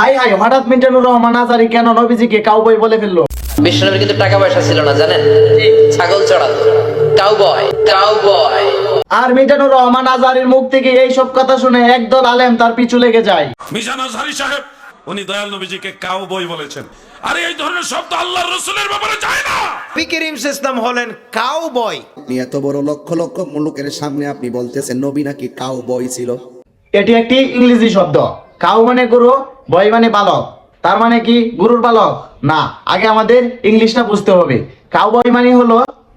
High high হঠাৎ মিজানুর রহমান আজারি কেন নবীজিকে কাউবই বলে ফেলল? বিষ্ণুনবীর কিন্তু টাকা পয়সা ছিল না জানেন? ছাগল চড়াতো কাউবয় কাউবয় আর মিজানুর রহমান আজারির মুখ থেকে এই সব কথা শুনে একদল আলেম তার পিছু লেগে যায়। মিজান আজহারি সাহেব উনি দয়াল নবীজিকে কাউ বই বলেছেন। আরে এই ধরনের শব্দ আল্লাহর রসুলের ব্যাপারে যায় না! নবী করিম ইসলাম হলেন কাউ বয় আপনি এত বড় লক্ষ লক্ষ লোকের সামনে আপনি বলতেছেন নবী নাকি কাউ বয় ছিল? এটি একটি ইংরেজি শব্দ। কাউ মানে গুরু বয় মানে বালক। তার মানে কি? গুরুর বালক? না। আগে আমাদের ইংলিশটা বুঝতে হবে। কাউ বয় মানে হলো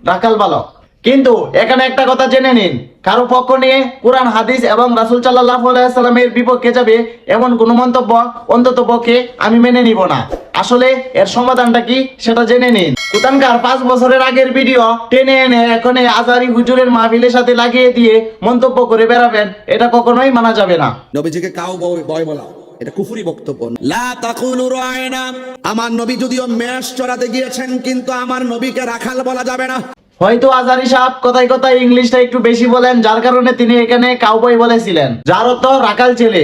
রাকাল বালক। কিন্তু এখানে একটা কথা জেনে নিন। কারও পক্ষ নিয়ে কোরআন, হাদিস এবং রাসুল সাল্লাহ সাল্লামের বিপক্ষে যাবে এমন কোনো মন্তব্য অন্তত পক্ষে আমি মেনে নিব না। আসলে এর সমাধানটা কি সেটা জেনে নিন। কুতানকার পাঁচ বছরের আগের ভিডিও টেনে এনে এখন আজারি হুজুরের মাহফিলের সাথে লাগিয়ে দিয়ে মন্তব্য করে বেড়াবেন, এটা কখনোই মানা যাবে না। কাউ বয় বলা এটা কুফুরি বক্তব্য আমার নবী যদিও মেষ চড়াতে গিয়েছেন, কিন্তু আমার নবীকে রাখাল বলা যাবে না। হয়তো আজারি সাহেব কথায় কথায় ইংলিশটা একটু বেশি বলেন, যার কারণে তিনি এখানে কাউবয় বলেছিলেন। যার অর্থ রাখাল ছেলে।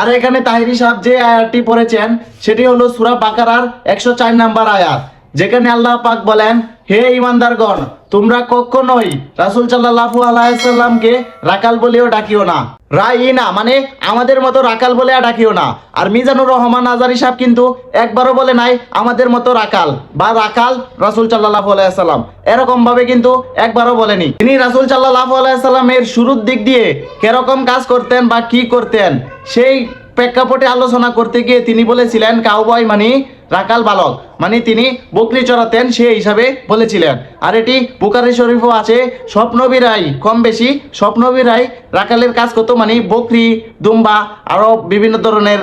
আর এখানে তাহিরি সাহেব যে আয়াতটি পড়েছেন, সেটি হলো সুরা বাকারার একশো চার নাম্বার আয়াত। যেখানে আল্লাহ পাক বলেন, হে ইমানদারগণ তোমরা কখনোই রাসুল সাল্লাহু আলাইসাল্লামকে রাকাল বলেও ডাকিও না। রাইনা মানে আমাদের মতো রাকাল বলে ডাকিও না। আর মিজানুর রহমান আজারি সাহেব কিন্তু একবারও বলে নাই, আমাদের মতো রাকাল বা রাকাল রাসুল সাল্লাহু আলাইসাল্লাম এরকম ভাবে কিন্তু একবারও বলেনি। তিনি রাসুল সাল্লাহু আলাইসাল্লামের শুরুর দিক দিয়ে কেরকম কাজ করতেন বা কি করতেন, সেই প্রেক্ষাপটে আলোচনা করতে গিয়ে তিনি বলেছিলেন, কাউবয় মানে রাকাল বালক। মানে তিনি বকরি চড়াতেন সে হিসাবে বলেছিলেন। আর এটি বুকারি শরীফও আছে। স্বপ্নবীরাই কম বেশি। স্বপ্নবীরাই রাকালের কাজ করতো মানে বকরি, দুম্বা আরও বিভিন্ন ধরনের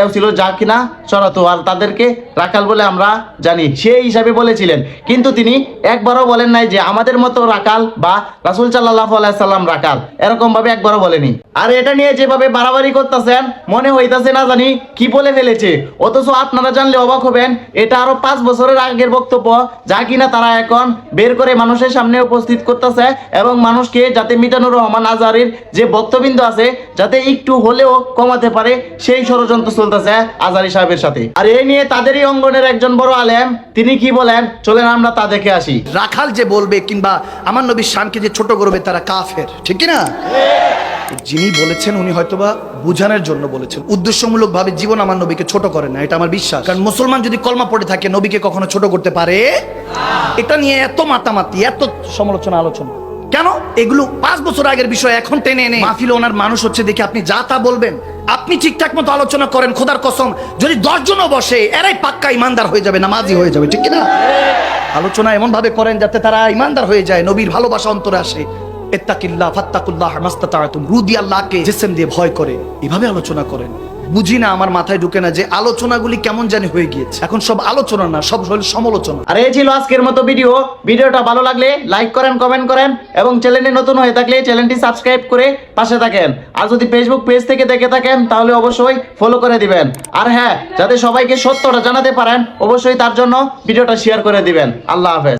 এও ছিল যা কিনা চড়াতো, আর তাদেরকে রাখাল বলে আমরা জানি। সেই হিসাবে বলেছিলেন। কিন্তু তিনি একবারও বলেন নাই যে আমাদের মতো রাকাল বা রাসুল সাল্লাহ সাল্লাম রাকাল এরকম ভাবে একবারও বলেনি। আর এটা নিয়ে যেভাবে বাড়াবাড়ি করতেছেন, মনে হইতাছে না জানি কি বলে ফেলেছে। অথচ আপনারা জানলে অবাক হবেন, এটা আরও পাঁচ বছরের আগের বক্তব্য, যা কিনা তারা এখন বের করে মানুষের সামনে উপস্থিত করতেছে এবং মানুষকে যাতে মিজানুর রহমান আজারির যে বক্তবিন্দু আছে, যাতে একটু হলেও কমাতে পারে, সেই ষড়যন্ত্র চলতেছে আজারি সাহেবের সাথে। আর এই নিয়ে তাদেরই অঙ্গনের একজন বড় আলেম, তিনি কি বলেন? চলেন আমরা তা দেখে আসি। রাখাল যে বলবে কিংবা আমার নবীর শানকে যে ছোট করবে, তারা কাফের। ঠিক না যিনি বলেছেন, উনি হয়তোবা বুঝানোর জন্য বলেছেন। উদ্দেশ্যমূলক ভাবে জীবন আমার নবীকে ছোট করে না, এটা আমার বিশ্বাস। কারণ মুসলমান যদি কলমা পড়ে থাকে, নবীকে কখনো ছোট করতে পারে? এটা নিয়ে এত মাতামাতি, এত সমালোচনা, আলোচনা। কেন? এগুলো পাঁচ বছর আগের বিষয়, এখন টেনে এনে। মাহফিলে ওনার মানুষ হচ্ছে দেখে আপনি যা তা বলবেন। আপনি ঠিকঠাক মতো আলোচনা করেন, খোদার কসম। যদি দশজনও বসে, এরাই পাক্কা ইমানদার হয়ে যাবে, নামাজি হয়ে যাবে, ঠিক কি না আলোচনা এমন ভাবে করেন যাতে তারা ইমানদার হয়ে যায়, নবীর ভালোবাসা অন্তরে আসে। এত্তাকিল্লা ফাত্তাকুল্লাহ, মাস্তাতাআতুম। রুদি আল্লাহকে জিসম দিয়ে ভয় করে। এভাবে আলোচনা করেন। বুঝি না আমার মাথায় ঢুকে না যে আলোচনাগুলি কেমন জানি হয়ে গিয়েছে। এখন সব আলোচনা না, সব হল সমালোচনা। আর এই ছিল আজকের মতো ভিডিও। ভিডিওটা ভালো লাগলে লাইক করেন কমেন্ট করেন এবং চ্যানেলে নতুন হয়ে থাকলে চ্যানেলটি সাবস্ক্রাইব করে পাশে থাকেন। আর যদি ফেসবুক পেজ থেকে দেখে থাকেন, তাহলে অবশ্যই ফলো করে দিবেন। আর হ্যাঁ যাতে সবাইকে সত্যটা জানাতে পারেন, অবশ্যই তার জন্য ভিডিওটা শেয়ার করে দিবেন। আল্লাহ হাফেজ।